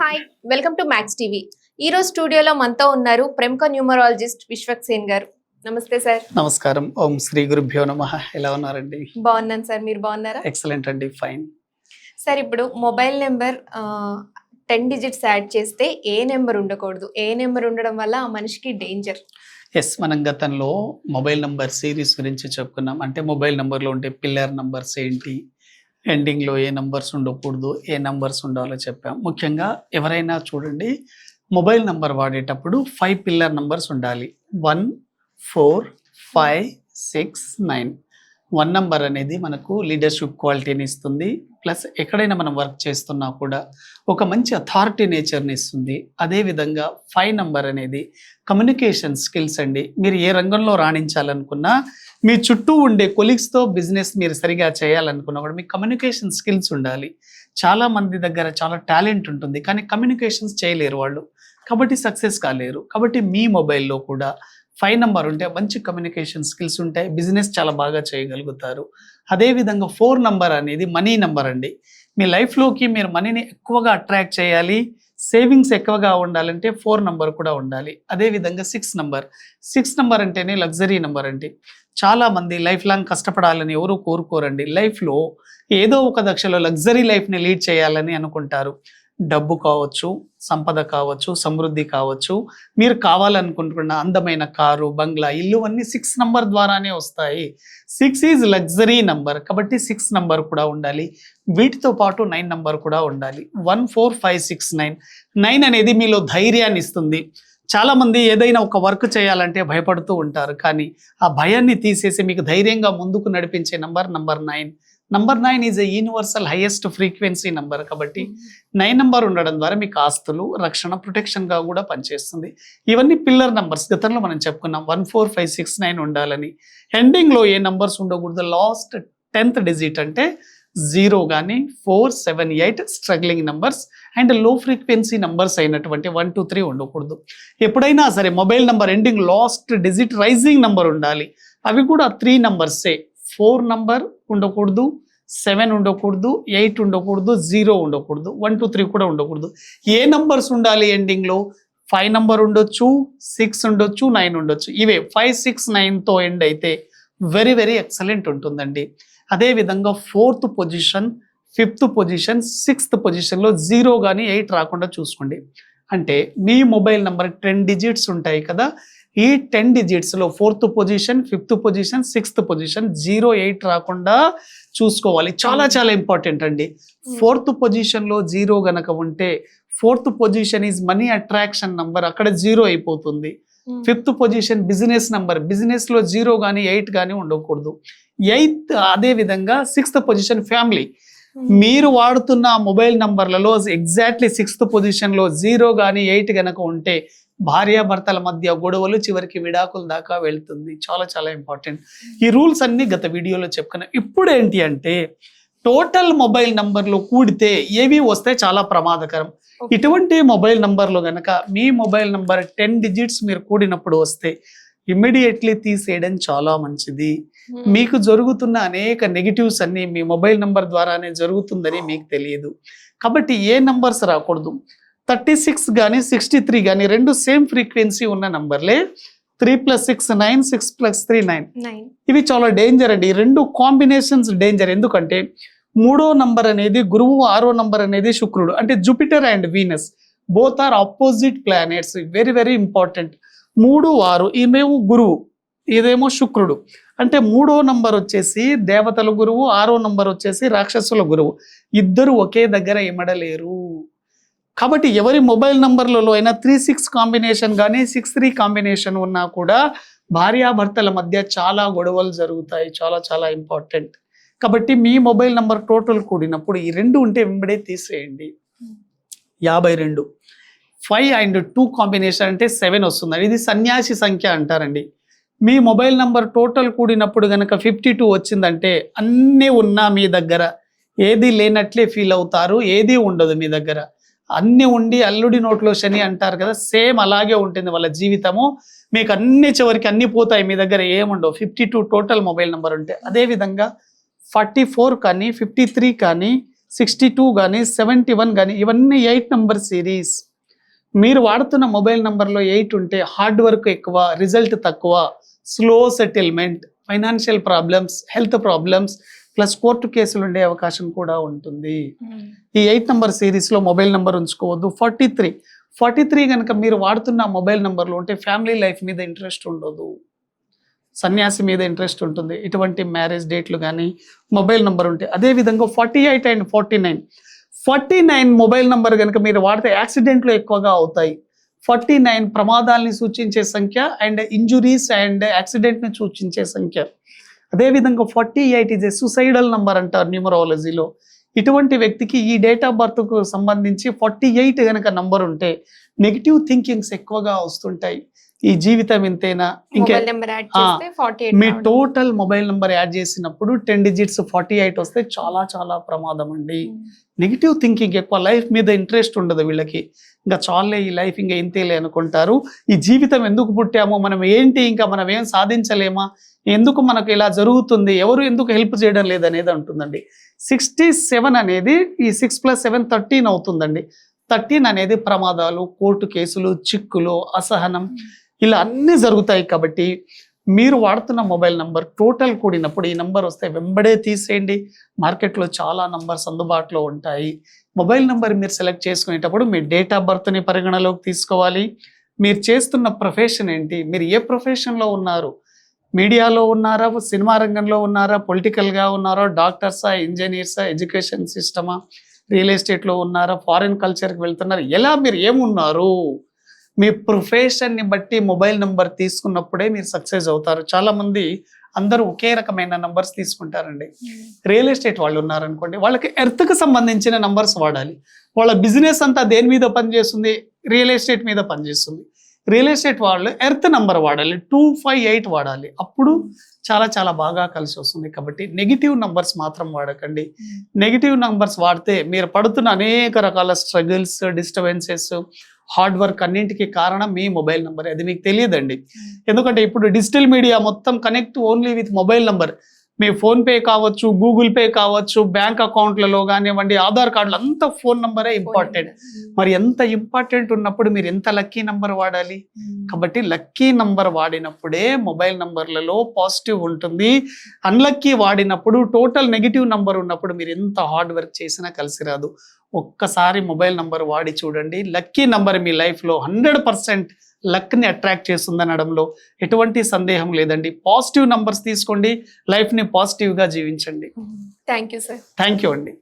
Hi welcome to Max TV ఈ రోజు స్టూడియోలో మనతో ఉన్నారు ప్రముఖ న్యూమరాలజిస్ట్ విశ్వక్ సేన్ గారు. నమస్తే సార్. నమస్కారం. ఓం శ్రీ గురుభ్యో నమ. ఎలా ఉన్నారండి? బాగున్నాను సార్. మీరు బాగున్నారా? ఎక్సలెంట్ అండి. ఫైన్ సార్ ఇప్పుడు mobile number ten digits add చేస్తే ఏ నెంబర్ ఉండకూడదు. ఏ నెంబర్ ఉండడం వల్ల ఆ మనిషికి డేంజర్. ఎస్ మనం గతంలో మొబైల్ నంబర్ సిరీస్ గురించి చెప్పుకున్నాం. అంటే మొబైల్ నంబర్లో ఉండే పిల్లర్ నంబర్స్ ఏంటి? ఎండింగ్లో ఏ నంబర్స్ ఉండకూడదు ఏ నంబర్స్ ఉండాలో చెప్పాం. ముఖ్యంగా ఎవరైనా చూడండి మొబైల్ నంబర్ వాడేటప్పుడు ఫైవ్ పిల్లర్ నంబర్స్ ఉండాలి. One four five six nine. One number అనేది మనకు లీడర్షిప్ క్వాలిటీని ఇస్తుంది. ప్లస్ ఎక్కడైనా మనం వర్క్ చేస్తున్నా కూడా ఒక మంచి అథారిటీ నేచర్ని ఇస్తుంది. అదేవిధంగా ఫైవ్ నంబర్ అనేది కమ్యూనికేషన్ స్కిల్స్ అండి. మీరు ఏ రంగంలో రాణించాలనుకున్నా మీ చుట్టూ ఉండే కొలీగ్స్తో బిజినెస్ మీరు సరిగా చేయాలనుకున్నా కూడా మీ కమ్యూనికేషన్ స్కిల్స్ ఉండాలి. చాలా మంది దగ్గర చాలా టాలెంట్ ఉంటుంది కానీ కమ్యూనికేషన్స్ చేయలేరు వాళ్ళు. కాబట్టి సక్సెస్ కాలేరు. కాబట్టి మీ మొబైల్లో కూడా ఫైవ్ నెంబర్ ఉంటే మంచి కమ్యూనికేషన్ స్కిల్స్ ఉంటాయి. బిజినెస్ చాలా బాగా చేయగలుగుతారు. అదేవిధంగా ఫోర్ నంబర్ అనేది మనీ నెంబర్ అండి. మీ లైఫ్లోకి మీరు మనీని ఎక్కువగా అట్రాక్ట్ చేయాలి. సేవింగ్స్ ఎక్కువగా ఉండాలంటే ఫోర్ నంబర్ కూడా ఉండాలి. అదేవిధంగా సిక్స్ నంబర్ సిక్స్ నంబర్ అంటేనే లగ్జరీ నంబర్ అండి. చాలా మంది లైఫ్ లాంగ్ కష్టపడాలని ఎవరు కోరుకోరండి. లైఫ్లో ఏదో ఒక దశలో లగ్జరీ లైఫ్ని లీడ్ చేయాలని అనుకుంటారు. డబ్బు కావచ్చు సంపద కావచ్చు సమృద్ధి కావచ్చు మీరు కావాలనుకుంటున్న అందమైన కారు బంగ్లా ఇల్లు అన్ని సిక్స్ నంబర్ ద్వారానే వస్తాయి. సిక్స్ ఈజ్ లగ్జరీ నంబర్ కాబట్టి సిక్స్ నంబర్ కూడా ఉండాలి. వీటితో పాటు నైన్ నంబర్ కూడా ఉండాలి. One four five six nine. Nine అనేది మీలో ధైర్యాన్ని ఇస్తుంది. చాలా మంది ఏదైనా ఒక వర్క్ చేయాలంటే భయపడుతూ ఉంటారు. కానీ ఆ భయాన్ని తీసేసి మీకు ధైర్యంగా ముందుకు నడిపించే number number nine. Number nine is a universal highest frequency number కాబట్టి నైన్ నంబర్ ఉండడం ద్వారా మీకు ఆస్తులు రక్షణ ప్రొటెక్షన్గా కూడా పనిచేస్తుంది. ఇవన్నీ పిల్లర్ నంబర్స్ గతంలో మనం చెప్పుకున్నాం one four five six nine ఉండాలని. ఎండింగ్లో ఏ నంబర్స్ ఉండకూడదు. లాస్ట్ టెన్త్ డిజిట్ అంటే జీరో కానీ four seven eight struggling numbers అండ్లో frequency numbers అయినటువంటి వన్ టూ త్రీ ఉండకూడదు. ఎప్పుడైనా సరే mobile number ending last digit rising number ఉండాలి. అవి కూడా త్రీ నంబర్సే ఫోర్ నంబర్ ఉండకూడదు సెవెన్ ఉండకూడదు ఎయిట్ ఉండకూడదు జీరో ఉండకూడదు వన్ టూ త్రీ కూడా ఉండకూడదు. ఏ నంబర్స్ ఉండాలి ఎండింగ్లో? ఫైవ్ నంబర్ ఉండొచ్చు సిక్స్ ఉండొచ్చు నైన్ ఉండొచ్చు. ఇవే ఫైవ్ సిక్స్ నైన్తో ఎండ్ అయితే వెరీ వెరీ ఎక్సలెంట్ ఉంటుందండి. అదేవిధంగా fourth position fifth position sixth పొజిషన్లో జీరో కానీ ఎయిట్ రాకుండా చూసుకోండి. అంటే మీ మొబైల్ నెంబర్ టెన్ డిజిట్స్ ఉంటాయి కదా ఈ ten డిజిట్స్లో fourth position fifth position sixth position zero eight రాకుండా చూసుకోవాలి. చాలా చాలా ఇంపార్టెంట్ అండి. ఫోర్త్ పొజిషన్లో జీరో గనక ఉంటే fourth position is money attraction number అక్కడ జీరో అయిపోతుంది. ఫిఫ్త్ పొజిషన్ బిజినెస్ నంబర్ బిజినెస్లో జీరో కానీ ఎయిట్ కానీ ఉండకూడదు. ఎయిత్ అదే విధంగా సిక్స్త్ పొజిషన్ ఫ్యామిలీ మీరు వాడుతున్న మొబైల్ నంబర్లలో ఎగ్జాక్ట్లీ సిక్స్త్ పొజిషన్లో జీరో కానీ ఎయిట్ గనక ఉంటే భార్యాభర్తల మధ్య గొడవలు చివరికి విడాకుల దాకా వెళ్తుంది. చాలా చాలా ఇంపార్టెంట్ ఈ రూల్స్ అన్ని గత వీడియోలో చెప్పుకున్నా. ఇప్పుడు ఏంటి అంటే టోటల్ మొబైల్ నంబర్లో కూడితే ఏవి వస్తే చాలా ప్రమాదకరం. ఇటువంటి మొబైల్ నంబర్లో గనక మీ మొబైల్ నంబర్ టెన్ డిజిట్స్ మీరు కూడినప్పుడు వస్తే ఇమ్మీడియట్లీ తీసేయడం చాలా మంచిది. మీకు జరుగుతున్న అనేక నెగిటివ్స్ అన్ని మీ మొబైల్ నంబర్ ద్వారానే జరుగుతుందని మీకు తెలియదు. కాబట్టి ఏ నంబర్స్ రాకూడదు? థర్టీ సిక్స్ కానీ సిక్స్టీ త్రీ కానీ రెండు సేమ్ ఫ్రీక్వెన్సీ ఉన్న నంబర్లే. Three plus six nine six plus three nine. ఇవి చాలా డేంజర్ అండి. రెండు కాంబినేషన్స్ డేంజర్. ఎందుకంటే మూడో నంబర్ అనేది గురువు ఆరో నంబర్ అనేది శుక్రుడు. అంటే Jupiter and Venus. Both are opposite planets very very important మూడు ఆరు ఈమెమో గురువు ఇదేమో శుక్రుడు. అంటే మూడో నంబర్ వచ్చేసి దేవతల గురువు ఆరో నంబర్ వచ్చేసి రాక్షసుల గురువు. ఇద్దరు ఒకే దగ్గర ఇమడలేరు కాబట్టి ఎవరి మొబైల్ నంబర్లలో అయినా త్రీ సిక్స్ కాంబినేషన్ కానీ సిక్స్ త్రీ కాంబినేషన్ ఉన్నా కూడా భార్యాభర్తల మధ్య చాలా గొడవలు జరుగుతాయి. చాలా చాలా ఇంపార్టెంట్. కాబట్టి మీ మొబైల్ నంబర్ టోటల్ కూడినప్పుడు ఈ రెండు ఉంటే వెంబడే తీసేయండి. యాభై రెండు. ఫైవ్ అండ్ టూ కాంబినేషన్ అంటే సెవెన్ వస్తుంది. ఇది సన్యాసి సంఖ్య అంటారండి. మీ మొబైల్ నంబర్ టోటల్ కూడినప్పుడు కనుక ఫిఫ్టీ టూ వచ్చిందంటే అన్నీ ఉన్నా మీ దగ్గర. ఏది లేనట్లే ఫీల్ అవుతారు. ఏది ఉండదు మీ దగ్గర. అన్ని ఉండి అల్లుడి నోట్లో శని అంటారు కదా సేమ్ అలాగే ఉంటుంది వాళ్ళ జీవితము. మీకు అన్ని చివరికి అన్ని పోతాయి మీ దగ్గర ఏముండవు. Fifty two total mobile number ఉంటే. అదే విధంగా ఫార్టీ ఫోర్ కానీ ఫిఫ్టీ త్రీ కానీ సిక్స్టీ టూ కానీ సెవెంటీ వన్ కానీ ఇవన్నీ ఎయిట్ నెంబర్ సిరీస్ మీరు వాడుతున్న మొబైల్ నెంబర్లో ఎయిట్ ఉంటే హార్డ్ వర్క్ ఎక్కువ రిజల్ట్ తక్కువ slow settlement financial problems health problems plus court కేసులు ఉండే అవకాశం కూడా ఉంటుంది. ఈ ఎయిట్ నంబర్ సిరీస్లో mobile number ఉంచుకోవద్దు. Forty three. Forty three కనుక మీరు వాడుతున్న మొబైల్ నెంబర్లు ఉంటే ఫ్యామిలీ లైఫ్ మీద ఇంట్రెస్ట్ ఉండదు. సన్యాసి మీద ఇంట్రెస్ట్ ఉంటుంది. ఇటువంటి మ్యారేజ్ డేట్లు కానీ మొబైల్ నెంబర్ ఉంటే అదే విధంగా forty eight and forty nine. Forty nine mobile number కనుక మీరు వాడితే యాక్సిడెంట్లు ఎక్కువగా అవుతాయి. ఫార్టీ నైన్ ప్రమాదాల్ని సూచించే సంఖ్య అండ్ ఇంజురీస్ అండ్ యాక్సిడెంట్ని సూచించే సంఖ్య. అదేవిధంగా forty eight is a suicidal number అంటారు న్యూమరాలజీలో. ఇటువంటి వ్యక్తికి ఈ డేట్ ఆఫ్ బర్త్కు సంబంధించి ఫార్టీ ఎయిట్ కనుక నంబర్ ఉంటే నెగిటివ్ థింకింగ్స్ ఎక్కువగా వస్తుంటాయి. ఈ జీవితం ఇంతేనా? ఇంకే మీ టోటల్ మొబైల్ నెంబర్ యాడ్ చేసినప్పుడు టెన్ డిజిట్స్ ఫార్టీ ఎయిట్ వస్తే చాలా చాలా ప్రమాదం అండి. నెగిటివ్ థింకింగ్ ఎక్కువ లైఫ్ మీద ఇంట్రెస్ట్ ఉండదు వీళ్ళకి. ఇంకా చాలే ఈ లైఫ్ ఇంకా ఇంతేలే అనుకుంటారు. ఈ జీవితం ఎందుకు పుట్టామో మనం ఏంటి ఇంకా మనం ఏం సాధించలేమా? ఎందుకు మనకు ఇలా జరుగుతుంది? ఎవరు ఎందుకు హెల్ప్ చేయడం లేదనేది అంటుందండి. సిక్స్టీ సెవెన్ అనేది ఈ సిక్స్ ప్లస్ సెవెన్ థర్టీన్ అవుతుందండి. థర్టీన్ అనేది ప్రమాదాలు కోర్టు కేసులు చిక్కులు అసహనం. ఇలా అన్నీ జరుగుతాయి కాబట్టి మీరు వాడుతున్న మొబైల్ నంబర్ టోటల్ కూడినప్పుడు ఈ నంబర్ వస్తే వెంబడే తీసేయండి. మార్కెట్లో చాలా నంబర్స్ అందుబాటులో ఉంటాయి. మొబైల్ నంబర్ మీరు సెలెక్ట్ చేసుకునేటప్పుడు మీ డేట్ ఆఫ్ బర్త్ని పరిగణలోకి తీసుకోవాలి. మీరు చేస్తున్న ప్రొఫెషన్ ఏంటి? మీరు ఏ ప్రొఫెషన్లో ఉన్నారు? మీడియాలో ఉన్నారా? సినిమా రంగంలో ఉన్నారా? పొలిటికల్గా ఉన్నారా? డాక్టర్సా? ఇంజనీర్సా? ఎడ్యుకేషన్ సిస్టమా? రియల్ ఎస్టేట్లో ఉన్నారా? ఫారిన్ కల్చర్కి వెళ్తున్నారా? ఎలా మీరు ఏమున్నారు? మీ ప్రొఫెషన్ని బట్టి మొబైల్ నెంబర్ తీసుకున్నప్పుడే మీరు సక్సెస్ అవుతారు. చాలా మంది అందరూ ఒకే రకమైన నంబర్స్ తీసుకుంటారండి. రియల్ ఎస్టేట్ వాళ్ళు ఉన్నారనుకోండి వాళ్ళకి ఎర్త్కి సంబంధించిన నంబర్స్ వాడాలి. వాళ్ళ బిజినెస్ అంతా దేని మీద పనిచేస్తుంది? రియల్ ఎస్టేట్ మీద పనిచేస్తుంది. రియల్ ఎస్టేట్ వాళ్ళు ఎర్త్ నంబర్ వాడాలి. టూ ఫైవ్ ఎయిట్ వాడాలి. అప్పుడు చాలా చాలా బాగా కలిసి వస్తుంది. కాబట్టి నెగిటివ్ నంబర్స్ మాత్రం వాడకండి. నెగిటివ్ నంబర్స్ వాడితే మీరు పడుతున్న అనేక రకాల స్ట్రగుల్స్ డిస్టర్బెన్సెస్ హార్డ్ వర్క్ అన్నింటికి కారణం మీ మొబైల్ నంబర్. అది మీకు తెలియదండి. ఎందుకంటే ఇప్పుడు డిజిటల్ మీడియా మొత్తం connect only with mobile number. Me PhonePe కావచ్చు గూగుల్ పే కావచ్చు బ్యాంక్ అకౌంట్లలో కానివ్వండి ఆధార్ కార్డులు అంతా ఫోన్ నంబరే. ఇంపార్టెంట్ మరి ఎంత ఇంపార్టెంట్ ఉన్నప్పుడు మీరు ఎంత లక్కీ నంబర్ వాడాలి? కాబట్టి లక్కీ నంబర్ వాడినప్పుడే మొబైల్ నంబర్లలో పాజిటివ్ ఉంటుంది. అన్లక్కీ వాడినప్పుడు టోటల్ నెగిటివ్ నంబర్ ఉన్నప్పుడు మీరు ఎంత హార్డ్ వర్క్ చేసినా కలిసి రాదు. ఒక్కసారి మొబైల్ నంబర్ వాడి చూడండి. లక్కీ నంబర్ మీ లైఫ్లో హండ్రెడ్ పర్సెంట్ లక్ని అట్రాక్ట్ చేస్తుందనడంలో ఎటువంటి సందేహం లేదండి. పాజిటివ్ నంబర్స్ తీసుకోండి. లైఫ్ని పాజిటివ్గా జీవించండి. Thank you sir. Thank you అండి.